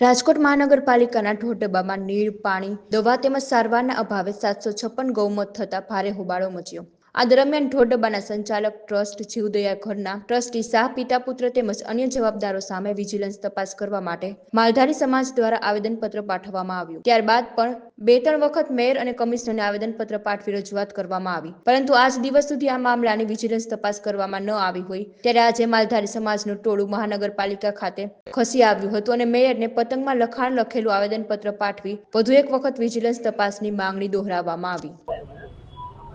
રાજકોટ મહાનગરપાલિકાના ઢોરડબ્બામાં નીર, પાણી, દવા તેમજ સારવારના અભાવે સાતસો છપ્પન ગૌમત થતા ભારે હોબાળો મચ્યો. આ દરમિયાન ઢોરડબ્બાના સંચાલક ટ્રસ્ટ જીવદયા ઘરના ટ્રસ્ટી શાહ પિતા પુત્ર તેમજ અન્ય જવાબદારો સામે વિજિલન્સ તપાસ કરવા માટે માલધારી સમાજ દ્વારા આવેદનપત્ર પાઠવવામાં આવ્યું. ત્યારબાદ પણ બે ત્રણ વખત મેયર અને કમિશનરને આવેદનપત્ર પાઠવી રજૂઆત કરવામાં આવી. પરંતુ આજ દિવસ સુધી આ મામલાની વિજિલન્સ તપાસ કરવામાં ન આવી હોય ત્યારે આજે માલધારી સમાજનું ટોળું મહાનગરપાલિકા ખાતે ખસી આવ્યું હતું અને મેયરને પતંગમાં લખાણ લખેલું આવેદનપત્ર પાઠવી વધુ એક વખત વિજિલન્સ તપાસની માંગણી દોહરાવવામાં આવી.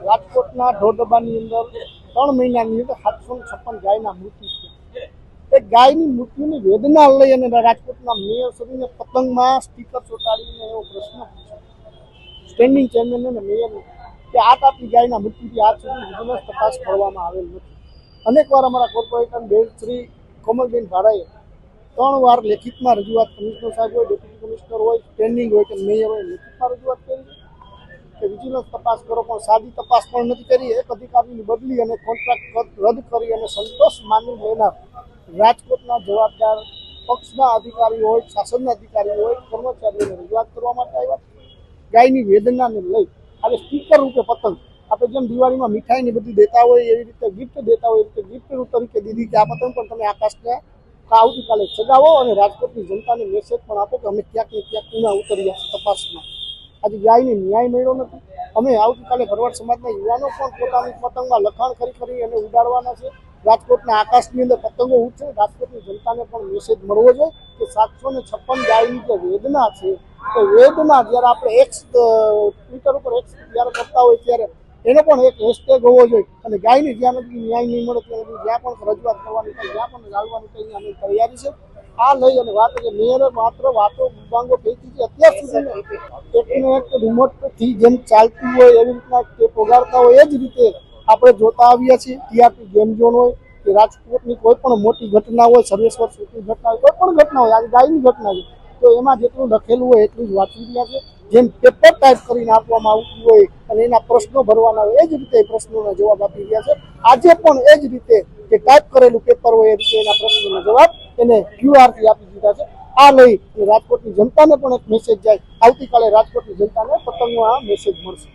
રાજકોટના ઢોરડબ્બાની અંદર ત્રણ મહિનાની અંદર સાતસો છપ્પન ગાયના મૃત્યુ છે એ ગાયની મૃત્યુની વેદના લઈ અને રાજકોટના મેયર સુધીને પતંગમાં સ્ટીકર ચોંટાડીને એવો પ્રશ્ન પૂછ્યો. સ્ટેન્ડિંગ ચેરમેન અને મેયરને કે આટ આટલી ગાયના મૃત્યુથી આજ સુધી વિજિલન્સ તપાસ કરવામાં આવેલ નથી. અનેકવાર અમારા કોર્પોરેટર બેન શ્રી કોમલબેન ભાડાએ ત્રણ વાર લેખિતમાં રજૂઆત કમિશનર સાહેબ હોય ડેપ્યુટી કમિશનર હોય સ્ટેન્ડિંગ હોય કે મેયર હોય, લેખિતમાં રજૂઆત વિજિલન્સ તપાસ કરો, પણ સાદી તપાસ પણ નથી કરી. એક અધિકારીની બદલી અને કોન્ટ્રાક્ટ રદ કરી અને સંતોષ માની લેનાર રાજકોટના જવાબદાર પક્ષના અધિકારીઓ હોય, શાસનના અધિકારીઓ હોય, કર્મચારીઓને રજૂઆત કરવા માટે આવ્યા ગાયની વેદનાને લઈ આજે સ્ટીકર રૂપે પતંગ. આપણે જેમ દિવાળીમાં મીઠાઈની બધી દેતા હોય, એવી રીતે ગિફ્ટ દેતા હોય એ રીતે ગિફ્ટ તરીકે દીધી કે આ પતંગ પણ તમે આકાશને આવતીકાલે ચગાવો અને રાજકોટની જનતાને મેસેજ પણ આપો કે અમે ક્યાંક ને ક્યાંક ઊના ઉતર્યા તપાસમાં. આજે ગાયને ન્યાય મળ્યો નથી. અમે આવતીકાલે ભરવાડ સમાજના યુવાનો પણ પોતાની પતંગમાં લખાણ કરી કરી અને ઉડાડવાના છે. રાજકોટના આકાશની અંદર પતંગો ઉડશે. રાજકોટની જનતાને પણ મેસેજ મળવો જોઈએ કે સાતસો ને છપ્પન ગાયની જે વેદના છે એ વેદના જ્યારે આપણે એક્સ ટ્વિટર ઉપર એક્સ જ્યારે કરતા હોય ત્યારે એનો પણ એક હેશટેગ હોવો જોઈએ. અને ગાયને જ્યાં નથી ન્યાય નહીં મળે ત્યાં જ્યાં પણ રજૂઆત કરવાની જ્યાં પણ જાળવાની અમે તૈયારી છે. આ લઈ અને વાત કે મેયરે માત્ર વાતો વિભાગો ફેંકી છે અત્યાર સુધી એકને એક રિમોટથી જેમ ચાલતું હોય એવી રીતના તે પોગાડતા હોય એ જ રીતે આપણે જોતા આવ્યા છીએ. ટીઆરપી ગેમ ઝોન હોય કે રાજકોટની કોઈ પણ મોટી ઘટના હોય, સર્વેશ્વર સુખની ઘટના હોય, કોઈ પણ ઘટના હોય આજે ગાયની ઘટના છે. તો એમાં જેટલું લખેલું હોય એટલું જ વાંચી રહ્યા છે. જેમ પેપર ટાઈપ કરીને આપવામાં આવતું હોય અને એના પ્રશ્નો ભરવાના હોય, એ જ રીતે પ્રશ્નોના જવાબ આપી રહ્યા છે. આજે પણ એ જ રીતે જે ટાઈપ કરેલું પેપર હોય એ રીતે એના પ્રશ્નોનો જવાબ એને ક્યુઆરથી આપી દીધા છે. આ લઈ રાજકોટની જનતાને પણ એક મેસેજ જાય. આવતીકાલે રાજકોટની જનતાને પતંગનો આ મેસેજ મળશે.